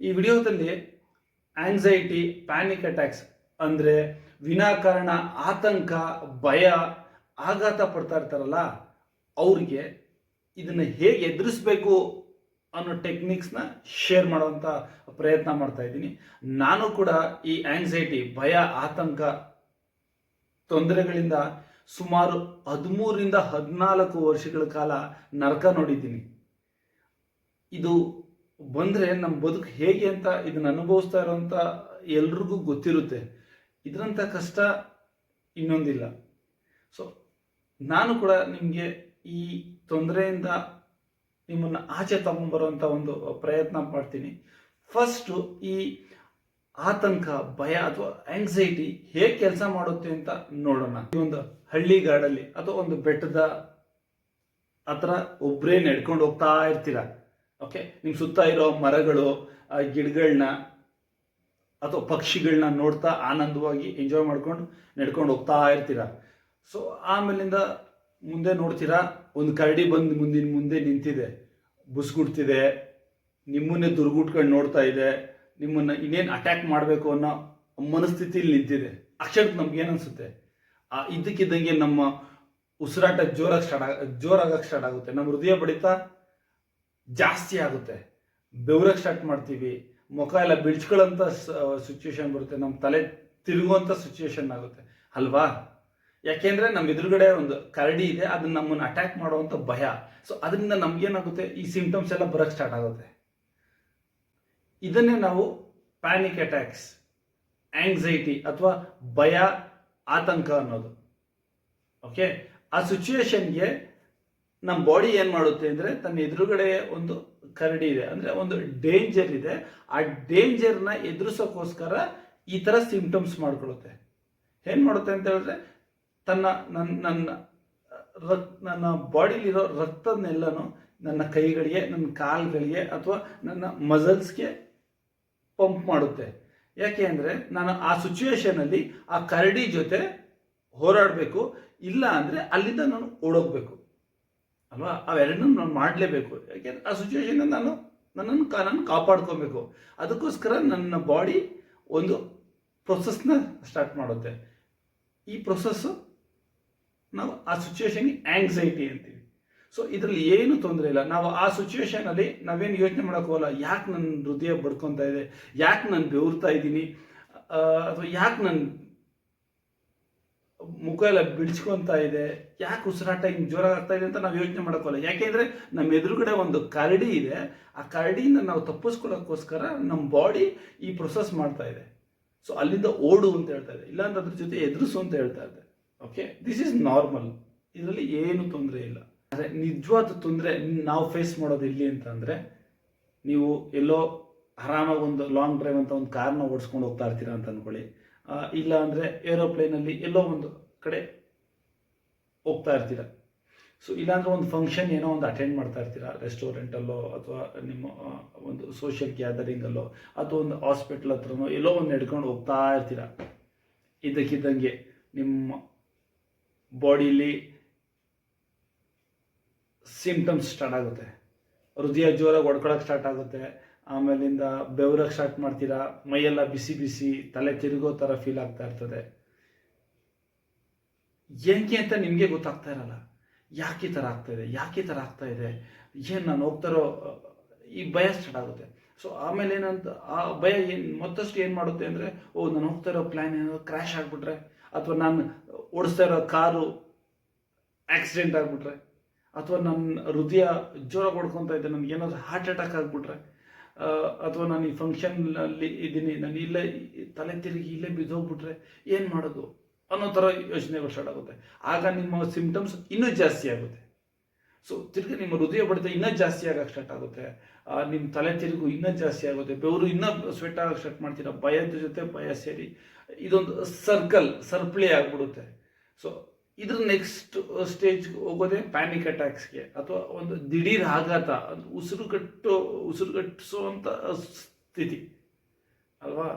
ಈ ವಿಡಿಯೋದಲ್ಲಿ anxiety panic attacks ಅಂದರೆ ವಿನಾಕಾರಣ, ಆತಂಕ, ಭಯ, ಆಘಾತ ಪಡ್ತಾ ಇರ್ತಾರಲ್ಲ, ಅವ್ರಿಗೆ ಇದನ್ನು ಹೇಗೆ ಎದುರಿಸ್ಬೇಕು ಅನ್ನೋ ಟೆಕ್ನಿಕ್ಸ್ನ ಶೇರ್ ಮಾಡುವಂಥ ಪ್ರಯತ್ನ ಮಾಡ್ತಾ ಇದ್ದೀನಿ. ನಾನು ಕೂಡ ಈ ಆಂಗ್ಸೈಟಿ ಭಯ, ಆತಂಕ ತೊಂದರೆಗಳಿಂದ ಸುಮಾರು ಹದಿಮೂರರಿಂದ ಹದಿನಾಲ್ಕು ವರ್ಷಗಳ ಕಾಲ ನರಕ ನೋಡಿದ್ದೀನಿ. ಇದು ಬಂದರೆ ನಮ್ಮ ಬದುಕು ಹೇಗೆ ಅಂತ ಇದನ್ನು ಅನುಭವಿಸ್ತಾ ಇರೋಂಥ ಎಲ್ರಿಗೂ ಗೊತ್ತಿರುತ್ತೆ. ಇದರಂಥ ಕಷ್ಟ ಇನ್ನೊಂದಿಲ್ಲ. ಸೊ ನಾನು ಕೂಡ ನಿಮಗೆ ಈ ತೊಂದರೆಯಿಂದ ನಿಮ್ಮನ್ನು ಆಚೆ ತಗೊಂಡ್ಬರುವಂಥ ಒಂದು ಪ್ರಯತ್ನ ಮಾಡ್ತೀನಿ. ಫಸ್ಟು ಈ ಆತಂಕ, ಭಯ ಅಥವಾ ಆಂಗ್ಸೈಟಿ ಹೇಗೆ ಕೆಲಸ ಮಾಡುತ್ತೆ ಅಂತ ನೋಡೋಣ. ಈ ಒಂದು ಹಳ್ಳಿಗಾಡಲ್ಲಿ ಅಥವಾ ಒಂದು ಬೆಟ್ಟದ ಹತ್ರ ಒಬ್ಬರೇ ನಡ್ಕೊಂಡು ಹೋಗ್ತಾ ಇರ್ತೀರ? ಓಕೆ ನಿಮ್ಮ ಸುತ್ತ ಇರೋ ಮರಗಳು ಗಿಡಗಳನ್ನ ಅಥವಾ ಪಕ್ಷಿಗಳನ್ನ ನೋಡ್ತಾ ಆನಂದವಾಗಿ ಎಂಜಾಯ್ ಮಾಡ್ಕೊಂಡು ನಡ್ಕೊಂಡು ಹೋಗ್ತಾ ಇರ್ತೀರ? ಸೊ ಆಮೇಲಿಂದ ಮುಂದೆ ನೋಡ್ತೀರಾ, ಒಂದು ಕರಡಿ ಬಂದು ಮುಂದಿನ ಮುಂದೆ ನಿಂತಿದೆ. ಬುಸ್ಗುಡ್ತಿದೆ. ನಿಮ್ಮನ್ನೇ ದುರ್ಗುಟ್ಕೊಂಡು ನೋಡ್ತಾ ಇದೆ. ನಿಮ್ಮನ್ನು ಇನ್ನೇನು ಅಟ್ಯಾಕ್ ಮಾಡಬೇಕು ಅನ್ನೋ ಮನಸ್ಥಿತಿಲಿ ನಿಂತಿದೆ. ಅಕ್ಷರಕ್ಕೆ ನಮ್ಗೆ ಏನನ್ಸುತ್ತೆ ಆ ಇದ್ದಕ್ಕಿದ್ದಂಗೆ ನಮ್ಮ ಉಸಿರಾಟ ಜೋರಾಗಿ ಸ್ಟಾರ್ಟ್ ಜೋರಾಗಕ್ಕೆ ಸ್ಟಾರ್ಟ್ ಆಗುತ್ತೆ. ನಮ್ಮ ಹೃದಯ ಬಡಿತ ಜಾಸ್ತಿ ಆಗುತ್ತೆ. ಬೆವರಕ್ಕೆ ಸ್ಟಾರ್ಟ್ ಮಾಡ್ತೀವಿ. ಮುಖ ಎಲ್ಲ ಬಿಡ್ಸ್ಕೊಳ್ಳೋಂಥ ಸಿಚುವೇಶನ್ ಬರುತ್ತೆ. ನಮ್ಮ ತಲೆ ತಿರುಗುವಂಥ ಸಿಚುವೇಶನ್ ಆಗುತ್ತೆ. ಅಲ್ವಾ? ಯಾಕೆಂದ್ರೆ ನಮ್ಮ ಎದುರುಗಡೆ ಒಂದು ಕರಡಿ ಇದೆ. ಅದನ್ನ ನಮ್ಮನ್ನು ಅಟ್ಯಾಕ್ ಮಾಡುವಂಥ ಭಯ. ಸೊ ಅದರಿಂದ ನಮ್ಗೇನಾಗುತ್ತೆ? ಈ ಸಿಂಪ್ಟಮ್ಸ್ ಎಲ್ಲ ಬರಕ್ಕೆ ಸ್ಟಾರ್ಟ್ ಆಗುತ್ತೆ. ಇದನ್ನೇ ನಾವು ಪ್ಯಾನಿಕ್ ಅಟ್ಯಾಕ್ಸ್ ಆಂಗ್ಸೈಟಿ ಅಥವಾ ಭಯ, ಆತಂಕ ಅನ್ನೋದು. ಓಕೆ ಆ ಸಿಚುವೇಶನ್ಗೆ ನಮ್ಮ ಬಾಡಿ ಏನು ಮಾಡುತ್ತೆ ಅಂದರೆ ತನ್ನ ಎದುರುಗಡೆ ಒಂದು ಕರಡಿ ಇದೆ. ಅಂದರೆ ಒಂದು ಡೇಂಜರ್ ಇದೆ. ಆ ಡೇಂಜರ್ನ ಎದುರಿಸೋಕ್ಕೋಸ್ಕರ ಈ ಥರ ಸಿಂಪ್ಟಮ್ಸ್ ಮಾಡ್ಕೊಳ್ಳುತ್ತೆ ಏನು ಮಾಡುತ್ತೆ ಅಂತ ಹೇಳಿದ್ರೆ ತನ್ನ ನನ್ನ ನನ್ನ, ರಕ್, ನನ್ನ ಬಾಡಿಲಿರೋ ರಕ್ತದನ್ನೆಲ್ಲನೂ ನನ್ನ ಕೈಗಳಿಗೆ, ನನ್ನ ಕಾಲುಗಳಿಗೆ ಅಥವಾ ನನ್ನ ಮಸಲ್ಸ್ಗೆ ಪಂಪ್ ಮಾಡುತ್ತೆ. ಯಾಕೆ ಅಂದರೆ ನಾನು ಆ ಸಿಚುವೇಶನಲ್ಲಿ ಆ ಕರಡಿ ಜೊತೆ ಹೋರಾಡಬೇಕು. ಇಲ್ಲ ಅಂದರೆ ಅಲ್ಲಿಂದ ನಾನು ಓಡೋಗ್ಬೇಕು. ಅಲ್ವಾ? ಅವೆರಡನ್ನೂ ನಾನು ಮಾಡಲೇಬೇಕು. ಯಾಕೆಂದ್ರೆ ಆ ಸಿಚುವೇಶನ್ ನಾನು ನನ್ನನ್ನು ಕಾ ನಾನು ಕಾಪಾಡ್ಕೊಬೇಕು. ಅದಕ್ಕೋಸ್ಕರ ನನ್ನ ಬಾಡಿ ಒಂದು ಪ್ರೊಸೆಸ್ನ ಸ್ಟಾರ್ಟ್ ಮಾಡುತ್ತೆ. ಈ ಪ್ರೊಸೆಸ್ಸು ನಾವು ಆ ಸಿಚುವೇಶನ್ಗೆ ಆಂಗ್ಸೈಟಿ ಅಂತೀವಿ. ಸೊ ಇದರಲ್ಲಿ ಏನು ತೊಂದರೆ ಇಲ್ಲ. ನಾವು ಆ ಸಿಚುವೇಶನಲ್ಲಿ ನಾವೇನು ಯೋಚನೆ ಮಾಡೋಕ್ಕೋಲ್ಲ ಯಾಕೆ ನನ್ನ ಹೃದಯ ಬಡ್ಕೊತಾ ಇದೆ? ಯಾಕೆ ನಾನು ಬೆವರ್ತಾ ಇದ್ದೀನಿ? ಅಥವಾ ಯಾಕೆ ನನ್ನ ಮುಖ ಎಲ್ಲ ಬಿಡ್ಸ್ಕೊತಾ ಇದೆ. ಯಾಕೆ ಉಸಿರಾಟ ಹಿಂಗೆ ಜ್ವರ ಆಗ್ತಾ ಇದೆ ಅಂತ ನಾವು ಯೋಚನೆ ಮಾಡೋಕ್ಕಲ್ಲ. ಯಾಕೆಂದರೆ ನಮ್ಮ ಎದುರುಗಡೆ ಒಂದು ಕರಡಿ ಇದೆ. ಆ ಕರಡಿಯಿಂದ ನಾವು ತಪ್ಪಿಸ್ಕೊಳ್ಳೋಕ್ಕೋಸ್ಕರ ನಮ್ಮ ಬಾಡಿ ಈ ಪ್ರೊಸೆಸ್ ಮಾಡ್ತಾ ಇದೆ. ಸೊ ಅಲ್ಲಿಂದ ಓಡು ಅಂತ ಹೇಳ್ತಾ ಇದೆ. ಇಲ್ಲಾಂದ್ರೆ ಅದ್ರ ಜೊತೆ ಎದುರಿಸು ಅಂತ ಹೇಳ್ತಾ ಇದೆ. ಓಕೆ ದಿಸ್ ಈಸ್ ನಾರ್ಮಲ್ ಇದರಲ್ಲಿ ಏನು ತೊಂದರೆ ಇಲ್ಲ. ಆದರೆ ನಿಜವಾದ ತೊಂದರೆ ನಾವು ಫೇಸ್ ಮಾಡೋದು ಇಲ್ಲಿ ಅಂತಂದರೆ ನೀವು ಎಲ್ಲೋ ಆರಾಮಾಗಿ ಒಂದು ಲಾಂಗ್ ಡ್ರೈವ್ ಅಂತ ಒಂದು ಕಾರ್ನ ಓಡಿಸ್ಕೊಂಡು ಹೋಗ್ತಾ ಇರ್ತೀರಾ ಅಂತ ಅಂದ್ಕೊಳ್ಳಿ ಇಲ್ಲ ಅಂದರೆ ಏರೋಪ್ಲೇನಲ್ಲಿ ಎಲ್ಲೋ ಒಂದು ಕಡೆ ಹೋಗ್ತಾ ಇರ್ತೀರ. ಸೊ ಇಲ್ಲಾಂದ್ರೆ ಒಂದು ಫಂಕ್ಷನ್ ಏನೋ ಒಂದು ಅಟೆಂಡ್ ಮಾಡ್ತಾ ಇರ್ತೀರಾ ರೆಸ್ಟೋರೆಂಟಲ್ಲೋ ಅಥವಾ ನಿಮ್ಮ ಒಂದು ಸೋಷಿಯಲ್ ಗ್ಯಾದರಿಂಗಲ್ಲೋ ಅಥವಾ ಒಂದು ಹಾಸ್ಪಿಟ್ಲ್ ಹತ್ರನೋ ಎಲ್ಲೋ ಒಂದು ನಡ್ಕೊಂಡು ಹೋಗ್ತಾ ಇರ್ತೀರ. ಇದ್ದಕ್ಕಿದ್ದಂಗೆ ನಿಮ್ಮ ಬಾಡಿಲಿ ಸಿಂಪ್ಟಮ್ಸ್ ಸ್ಟಾರ್ಟ್ ಆಗುತ್ತೆ. ಹೃದಯ ಜೋರಾಗಿ ಹೊಡ್ಕೊಳಕ್ಕೆ ಸ್ಟಾರ್ಟ್ ಆಗುತ್ತೆ. ಆಮೇಲಿಂದ ಬೆವರಕ್ಕೆ ಸ್ಟಾರ್ಟ್ ಮಾಡ್ತೀರಾ? ಮೈಯೆಲ್ಲ ಬಿಸಿ ಬಿಸಿ, ತಲೆ ತಿರುಗೋ ಥರ ಫೀಲ್ ಆಗ್ತಾ ಇರ್ತದೆ. ಏನಕ್ಕೆ ಅಂತ ನಿಮಗೆ ಗೊತ್ತಾಗ್ತಾ ಇರಲ್ಲ. ಯಾಕೆ ಥರ ಆಗ್ತಾ ಇದೆ? ಯಾಕೆ ಥರ ಆಗ್ತಾ ಇದೆ? ಏನು ನಾನು ಹೋಗ್ತಾರೋ ಈ ಭಯ ಸ್ಟಾರ್ಟ್ ಆಗುತ್ತೆ. ಸೊ ಆಮೇಲೆ ಏನಂತ, ಆ ಭಯ ಏನು, ಮತ್ತಷ್ಟು ಏನು ಮಾಡುತ್ತೆ ಅಂದರೆ, ಓ, ನಾನು ಹೋಗ್ತಾ ಇರೋ ಪ್ಲ್ಯಾನ್ ಏನಾದ್ರು ಕ್ರ್ಯಾಶ್ ಆಗಿಬಿಟ್ರೆ, ಅಥವಾ ನಾನು ಓಡಿಸ್ತಾ ಇರೋ ಕಾರು ಆಕ್ಸಿಡೆಂಟ್ ಆಗಿಬಿಟ್ರೆ, ಅಥವಾ ನನ್ನ ಹೃದಯ ಜೋರ ಹೊಡ್ಕೊತಾ ಇದ್ದೆ ನನಗೆ ಏನಾದರೂ ಹಾರ್ಟ್ ಅಟ್ಯಾಕ್ ಆಗಿಬಿಟ್ರೆ ಅಥವಾ ನಾನು ಈ ಫಂಕ್ಷನ್ನಲ್ಲಿ ಇದ್ದೀನಿ, ನಾನು ಇಲ್ಲೇ ತಲೆ ತಿರುಗಿ ಇಲ್ಲೇ ಬಿದ್ದೋಗ್ಬಿಟ್ರೆ ಏನು ಮಾಡೋದು ಅನ್ನೋ ಥರ ಯೋಚನೆಗಳು ಸ್ಟಾರ್ಟ್ ಆಗುತ್ತೆ. ಆಗ ನಿಮ್ಮ ಸಿಮ್ಟಮ್ಸ್ ಇನ್ನೂ ಜಾಸ್ತಿ ಆಗುತ್ತೆ. ಸೊ ತಿರ್ಗಿ ನಿಮ್ಮ ಹೃದಯ ಬಡಿತ ಇನ್ನೂ ಜಾಸ್ತಿ ಆಗಕ್ಕೆ ಸ್ಟಾರ್ಟ್ ಆಗುತ್ತೆ. ನಿಮ್ಮ ತಲೆ ತಿರುಗು ಇನ್ನೂ ಜಾಸ್ತಿ ಆಗುತ್ತೆ. ಬೆವರು ಇನ್ನೂ ಸ್ವೆಟ್ ಆಗಕ್ಕೆ ಸ್ಟಾರ್ಟ್ ಮಾಡ್ತೀರಾ? ಭಯದ ಜೊತೆ ಭಯ ಸೇರಿ ಇದೊಂದು ಸರ್ಕಲ್ ಸರ್ಪ್ಳಿ ಆಗಿಬಿಡುತ್ತೆ. ಸೊ ಇದ್ರ ನೆಕ್ಸ್ಟ್ ಸ್ಟೇಜ್ ಹೋಗೋದೇ ಪ್ಯಾನಿಕ್ ಅಟ್ಯಾಕ್ಸ್ಗೆ ಅಥವಾ ಒಂದು ದಿಢೀರ್ ಆಘಾತ ಉಸಿರುಗಟ್ಟು ಉಸಿರುಗಟ್ಟಿಸುವಂಥ ಸ್ಥಿತಿ. ಅಲ್ವಾ?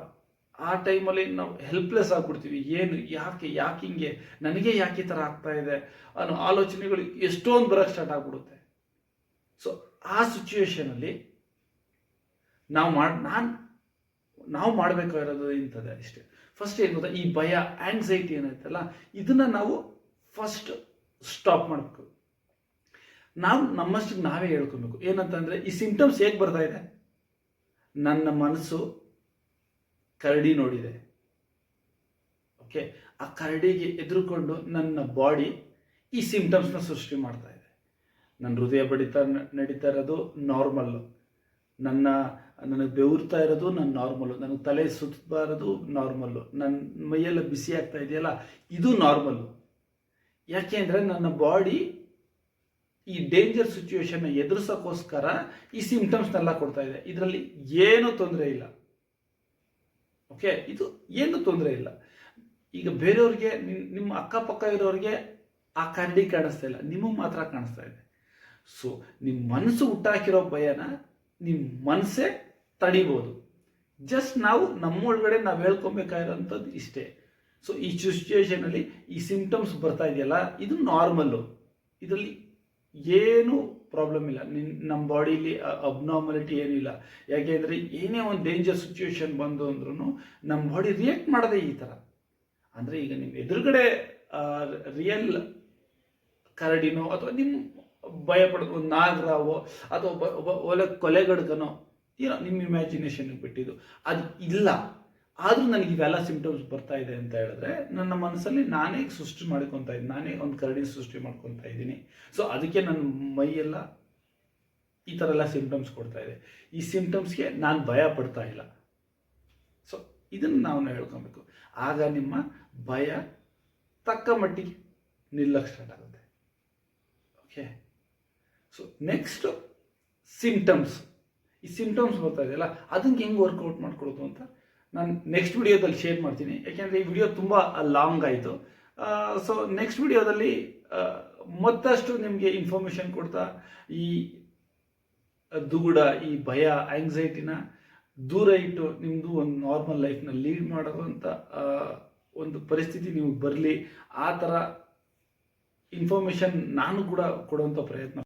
ಆ ಟೈಮಲ್ಲಿ ನಾವು ಹೆಲ್ಪ್ಲೆಸ್ ಆಗ್ಬಿಡ್ತೀವಿ. ಏನು, ಯಾಕೆ ಯಾಕೆ ಹಿಂಗೆ, ನನಗೆ ಯಾಕೆ ಈ ಥರ ಆಗ್ತಾ ಇದೆ ಅನ್ನೋ ಆಲೋಚನೆಗಳು ಎಷ್ಟೊಂದು ಬರೋಕ್ಕೆ ಸ್ಟಾರ್ಟ್ ಆಗ್ಬಿಡುತ್ತೆ. ಸೊ ಆ ಸಿಚುವೇಶನಲ್ಲಿ ನಾವು ಮಾಡಿ, ನಾನು, ನಾವು ಮಾಡಬೇಕಾಗಿರೋದು ಇಂಥದ್ದೇ ಅಷ್ಟೇ. ಫಸ್ಟ್ ಏನು ಗೊತ್ತಾ? ಈ ಭಯ ಆ್ಯಂಗ್ಸೈಟಿ ಏನೈತಲ್ಲ ಇದನ್ನು ನಾವು ಫಸ್ಟ್ ಸ್ಟಾಪ್ ಮಾಡಬೇಕು. ನಾವು ನಮ್ಮಷ್ಟಿಗೆ ನಾವೇ ಹೇಳ್ಕೊಬೇಕು. ಏನಂತಂದ್ರೆ ಈ ಸಿಂಪ್ಟಮ್ಸ್ ಹೇಗೆ ಬರ್ತಾ ಇದೆ? ನನ್ನ ಮನಸ್ಸು ಕರಡಿ ನೋಡಿದೆ. ಓಕೆ? ಆ ಕರಡಿಗೆ ಎದುರುಕೊಂಡು ನನ್ನ ಬಾಡಿ ಈ ಸಿಂಪ್ಟಮ್ಸ್ನ ಸೃಷ್ಟಿ ಮಾಡ್ತಾ ಇದೆ. ನನ್ನ ಹೃದಯ ಬಡಿತ ನಡೀತಾ ಇರೋದು ನಾರ್ಮಲ್ಲು ನನ್ನ, ನನಗೆ ಬೆವರ್ತಾ ಇರೋದು ನನ್ನ ನಾರ್ಮಲ್ಲು ನನಗೆ ತಲೆ ಸುತ್ತಾ ಇರೋದು ನಾರ್ಮಲ್ಲು ನನ್ನ ಮೈಯೆಲ್ಲ ಬಿಸಿ ಆಗ್ತಾ ಇದೆಯಲ್ಲ, ಇದು ನಾರ್ಮಲ್ಲು ಯಾಕೆ ಅಂದರೆ ನನ್ನ ಬಾಡಿ ಈ ಡೇಂಜರ್ ಸಿಚುವೇಶನ್ನ ಎದುರಿಸೋಕ್ಕೋಸ್ಕರ ಈ ಸಿಂಪ್ಟಮ್ಸ್ನೆಲ್ಲ ಕೊಡ್ತಾ ಇದೆ. ಇದರಲ್ಲಿ ಏನೂ ತೊಂದರೆ ಇಲ್ಲ. ಓಕೆ ಇದು ಏನು ತೊಂದರೆ ಇಲ್ಲ. ಈಗ ಬೇರೆಯವ್ರಿಗೆ, ನಿಮ್- ನಿಮ್ಮ ಅಕ್ಕಪಕ್ಕ ಇರೋರಿಗೆ ಆ ಕರಡಿ ಕಾಣಿಸ್ತಾ ಇಲ್ಲ. ನಿಮಗೆ ಮಾತ್ರ ಕಾಣಿಸ್ತಾ ಇದೆ. ಸೊ ನಿಮ್ಮ ಮನಸ್ಸು ಹುಟ್ಟಾಕಿರೋ ಭಯನ ನಿಮ್ಮ ಮನಸ್ಸೇ ತಡಿಬೋದು. ಜಸ್ಟ್ ನಾವು ನಮ್ಮೊಳಗಡೆ ನಾವು ಹೇಳ್ಕೊಬೇಕಾಗಿರೋಂಥದ್ದು ಇಷ್ಟೇ. ಸೊ ಈ ಸಿಚುವೇಷನಲ್ಲಿ ಈ ಸಿಂಪ್ಟಮ್ಸ್ ಬರ್ತಾ ಇದೆಯಲ್ಲ, ಇದು ನಾರ್ಮಲ್ಲು ಇದರಲ್ಲಿ ಏನು ಪ್ರಾಬ್ಲಮ್ ಇಲ್ಲ. ನಿನ್ ನಮ್ಮ ಬಾಡಿಲಿ ಅಬ್ನಾರ್ಮಲಿಟಿ ಏನೂ ಇಲ್ಲ. ಯಾಕೆಂದರೆ ಏನೇ ಒಂದು ಡೇಂಜರ್ ಸಿಚುವೇಶನ್ ಬಂದು ಅಂದ್ರೂ ನಮ್ಮ ಬಾಡಿ ರಿಯಾಕ್ಟ್ ಮಾಡದೆ ಈ ಥರ ಅಂದರೆ ಈಗ ನಿಮ್ಮ ಎದುರುಗಡೆ ರಿಯಲ್ ಕರಡಿನೋ ಅಥವಾ ನಿಮ್ಮ ಭಯ ಪಡೋದು ನಾಗರಾವೋ ಅಥವಾ ಒಬ್ಬ ಒಲೆ ಕೊಲೆಗಡ್ಗನೋ, ಏನೋ ನಿಮ್ಮ ಇಮ್ಯಾಜಿನೇಷನ್ಗೆ ಬಿಟ್ಟಿದ್ದು. ಅದು ಇಲ್ಲ. ಆದರೂ ನನಗೆ ಇವೆಲ್ಲ ಸಿಂಪ್ಟಮ್ಸ್ ಬರ್ತಾ ಇದೆ ಅಂತ ಹೇಳಿದ್ರೆ ನನ್ನ ಮನಸ್ಸಲ್ಲಿ ನಾನೇ ಸೃಷ್ಟಿ ಮಾಡ್ಕೊತಾ ಇದ್ದೀನಿ ನಾನೇ ಒಂದು ಕರಡಿನ ಸೃಷ್ಟಿ ಮಾಡ್ಕೊತಾ ಇದ್ದೀನಿ. ಸೊ ಅದಕ್ಕೆ ನನ್ನ ಮೈಯೆಲ್ಲ ಈ ಥರ ಎಲ್ಲ ಸಿಂಪ್ಟಮ್ಸ್ ಕೊಡ್ತಾ ಇದೆ. ಈ ಸಿಂಪ್ಟಮ್ಸ್ಗೆ ನಾನು ಭಯ ಪಡ್ತಾ ಇಲ್ಲ. ಸೊ ಇದನ್ನು ನಾವು ಹೇಳ್ಕೊಬೇಕು. ಆಗ ನಿಮ್ಮ ಭಯ ತಕ್ಕ ಮಟ್ಟಿಗೆ ನಿಲ್ಲಕ್ಕೆ ಸ್ಟಾರ್ಟ್ ಆಗುತ್ತೆ. ಓಕೆ ಸೊ ನೆಕ್ಸ್ಟ್ ಸಿಂಪ್ಟಮ್ಸ್ ಈ ಸಿಂಪ್ಟಮ್ಸ್ ಬರ್ತಾ ಇದೆಯಲ್ಲ ಅದಕ್ಕೆ ಹೆಂಗೆ ವರ್ಕೌಟ್ ಮಾಡ್ಕೊಳ್ಳೋದು ಅಂತ ನಾನು ನೆಕ್ಸ್ಟ್ ವಿಡಿಯೋದಲ್ಲಿ ಶೇರ್ ಮಾಡ್ತೀನಿ. ಯಾಕೆಂದರೆ ಈ ವಿಡಿಯೋ ತುಂಬ ಲಾಂಗ್ ಆಯಿತು. ಸೊ ನೆಕ್ಸ್ಟ್ ವಿಡಿಯೋದಲ್ಲಿ ಮತ್ತಷ್ಟು ನಿಮಗೆ ಇನ್ಫಾರ್ಮೇಷನ್ ಕೊಡ್ತಾ ಈ ದುಗುಡ ಈ ಭಯ ಆಂಗ್ಸೈಟಿನ ದೂರ ಇಟ್ಟು ನಿಮ್ಮದು ಒಂದು ನಾರ್ಮಲ್ ಲೈಫ್ನ ಲೀಡ್ ಮಾಡುವಂಥ ಒಂದು ಪರಿಸ್ಥಿತಿ ನೀವು ಬರಲಿ, ಆ ಥರ ಇನ್ಫಾರ್ಮೇಷನ್ ನಾನು ಕೂಡ ಕೊಡುವಂಥ ಪ್ರಯತ್ನ